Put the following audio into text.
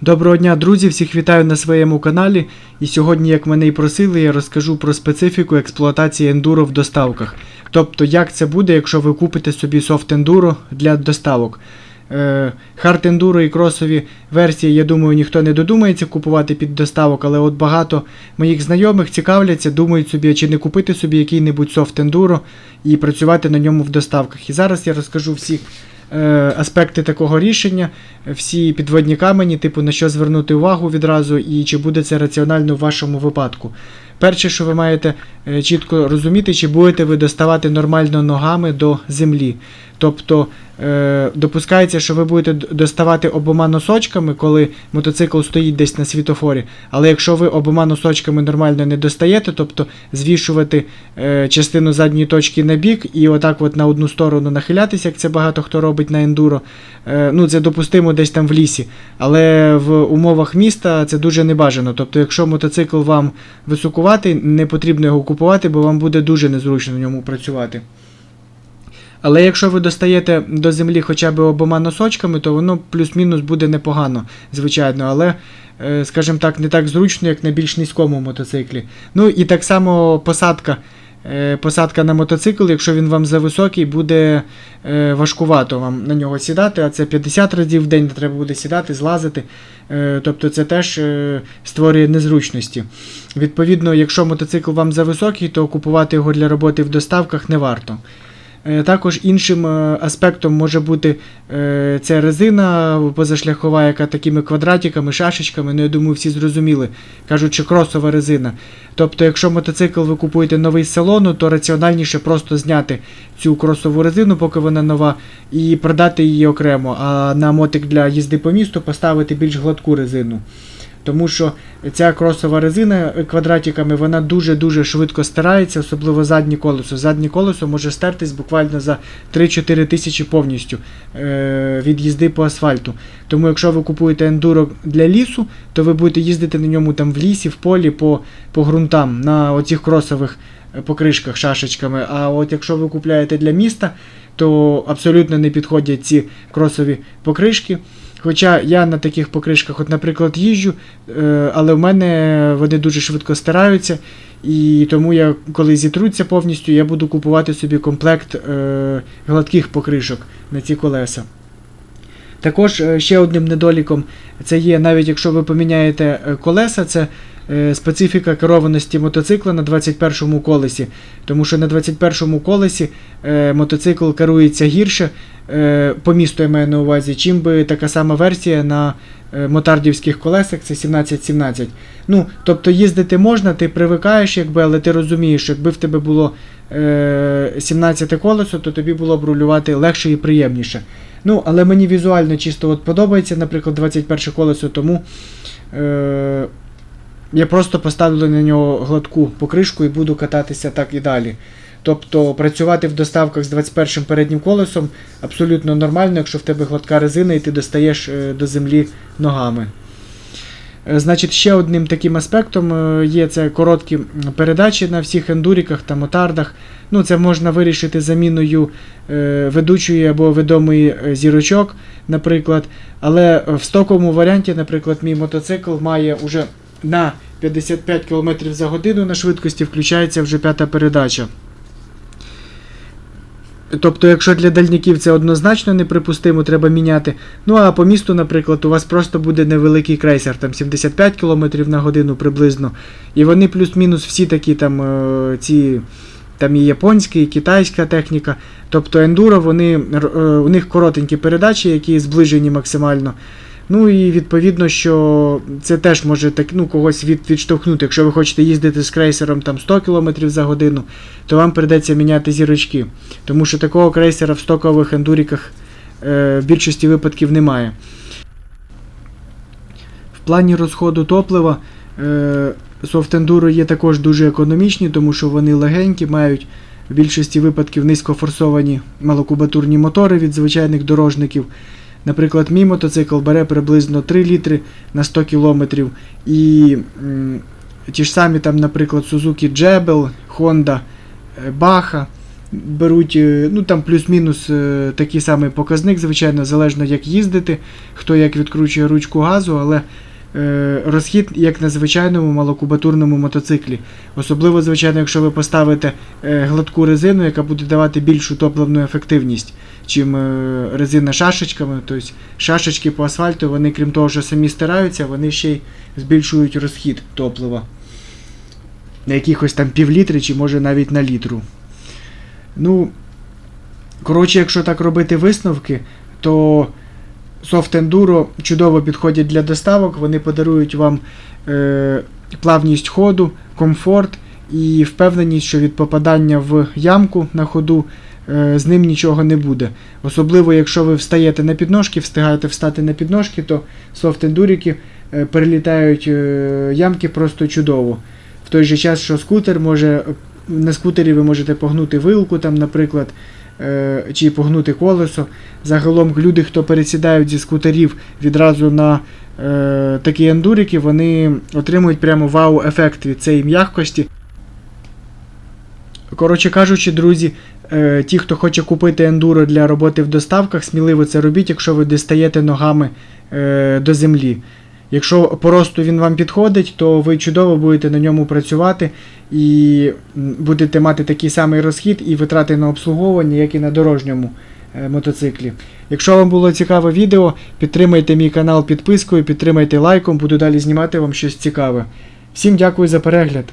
Доброго дня, друзі! Всіх вітаю на своєму каналі. І сьогодні, як мене і просили, я розкажу про специфіку експлуатації ендуро в доставках. Тобто, як це буде, якщо ви купите собі софт ендуро для доставок. Е, Хард ендуро і кросові версії, я думаю, ніхто не додумається купувати під доставок, але от багато моїх знайомих цікавляться, думають собі, чи не купити собі який-небудь софт ендуро і працювати на ньому в доставках. І зараз я розкажу всі е, аспекти такого рішення, всі підводні камені, типу на що звернути увагу відразу, і чи буде це раціонально в вашому випадку. Перше, що ви маєте е, чітко розуміти, чи будете ви доставати нормально ногами до землі. Тобто е, допускається, що ви будете доставати обома носочками, коли мотоцикл стоїть десь на світофорі. Але якщо ви обома носочками нормально не достаєте, тобто звішувати е, частину задньої точки на бік і отак от на одну сторону нахилятися, як це багато хто робить на ендуро, е, ну це допустимо десь там в лісі. Але в умовах міста це дуже небажано. Тобто, якщо мотоцикл вам високуватий, не потрібно його купувати, бо вам буде дуже незручно на ньому працювати. Але якщо ви достаєте до землі хоча б обома носочками, то воно плюс-мінус буде непогано, звичайно, але, е, скажімо так, не так зручно, як на більш низькому мотоциклі. Ну і так само посадка. Е, Посадка на мотоцикл, якщо він вам зависокий, буде е, важкувато вам на нього сідати, а це 50 разів в день треба буде сідати, злазити. Тобто це теж створює незручності. Відповідно, якщо мотоцикл вам зависокий, то купувати його для роботи в доставках не варто. Е, Також іншим е, аспектом може бути е, ця резина позашляхова, яка такими квадратиками, шашечками, ну я думаю, всі зрозуміли. Кажуть, що кросова резина. Тобто, якщо мотоцикл ви купуєте новий з салону, то раціональніше просто зняти цю кросову резину, поки вона нова, і продати її окремо, а на мотик для їзди по місту поставити більш гладку резину. Тому що ця кросова резина квадратиками вона дуже-дуже швидко стирається, особливо заднє колесо. Заднє колесо може стертись буквально за 3-4 тисячі повністю е- від їзди по асфальту. Тому якщо ви купуєте ендуро для лісу, то ви будете їздити на ньому там в лісі, в полі, по, по ґрунтам, на оцих кросових е, покришках, шашечками. А от якщо ви купляєте для міста, то абсолютно не підходять ці кросові покришки. Хоча я на таких покришках, от, наприклад, їжджу, е, але в мене вони дуже швидко стараються, і тому я, коли зітруться повністю, я буду купувати собі комплект е, гладких покришок на ці колеса. Також е, ще одним недоліком це є, навіть якщо ви поміняєте колеса, це специфіка керованості мотоцикла на 21 колесі. Тому що на 21 колесі е, мотоцикл керується гірше, е, по місту я маю на увазі, чим би така сама версія на е, мотардівських колесах, це 17-17. Ну, тобто їздити можна, ти привикаєш, якби, але ти розумієш, що якби в тебе було е, 17 колесо, то тобі було б рулювати легше і приємніше. Ну, але мені візуально чисто от подобається, наприклад, 21 колесо, тому е, я просто поставлю на нього гладку покришку і буду кататися так і далі. Тобто працювати в доставках з 21 переднім колесом абсолютно нормально, якщо в тебе гладка резина і ти достаєш е, до землі ногами. Е, Значить, ще одним таким аспектом е, є це короткі передачі на всіх ендуріках та мотардах. Ну, це можна вирішити заміною ведучої або відомої зірочок, наприклад. Але в стоковому варіанті, наприклад, мій мотоцикл має уже на 55 км за годину на швидкості включається вже п'ята передача. Тобто, якщо для дальняків це однозначно неприпустимо, треба міняти. Ну а по місту, наприклад, у вас просто буде невеликий крейсер, там 75 км на годину приблизно. І вони плюс-мінус всі такі там е, ці. Там і японська, і китайська техніка. Тобто ендуро, вони, е, у них коротенькі передачі, які зближені максимально. Ну і відповідно, що це теж може так, ну, когось від, відштовхнути. Якщо ви хочете їздити з крейсером там 100 км за годину, то вам прийдеться міняти зірочки. Тому що такого крейсера в стокових ендуріках е, в більшості випадків немає. В плані розходу топлива е, софт-ендуро є також дуже економічні, тому що вони легенькі, мають в більшості випадків низькофорсовані малокубатурні мотори від звичайних дорожників. Наприклад, мій мотоцикл бере приблизно 3 літри на 100 кілометрів. І ті ж самі, там, наприклад, Suzuki Jebel, Honda, Baja беруть, е, ну там плюс-мінус е, такий самий показник, звичайно, залежно як їздити, хто як відкручує ручку газу, але е, розхід як на звичайному малокубатурному мотоциклі. Особливо, звичайно, якщо ви поставите е, гладку резину, яка буде давати більшу топливну ефективність, чим е, резина шашечками. Тобто шашечки по асфальту, вони, крім того, що самі стираються, вони ще й збільшують розхід топлива. На якихось там півлітри чи може навіть на літру. Ну, коротше, якщо так робити висновки, то Enduro чудово підходять для доставок, вони подарують вам е, плавність ходу, комфорт і впевненість, що від попадання в ямку на ходу е, з ним нічого не буде. Особливо, якщо ви встаєте на підножки, встигаєте встати на підножки, то Endurики е, перелітають е, ямки просто чудово. В той же час, що скутер може. На скутері ви можете погнути вилку, там, наприклад, чи погнути колесо. Загалом люди, хто пересідають зі скутерів відразу на е, такі ендурики, вони отримують прямо вау-ефект від цієї м'якості. Коротше кажучи, друзі, е, ті, хто хоче купити ендуро для роботи в доставках, сміливо це робіть, якщо ви дістаєте ногами е, до землі. Якщо по росту він вам підходить, то ви чудово будете на ньому працювати і будете мати такий самий розхід і витрати на обслуговування, як і на дорожньому е, мотоциклі. Якщо вам було цікаве відео, підтримайте мій канал підпискою, підтримайте лайком, буду далі знімати вам щось цікаве. Всім дякую за перегляд.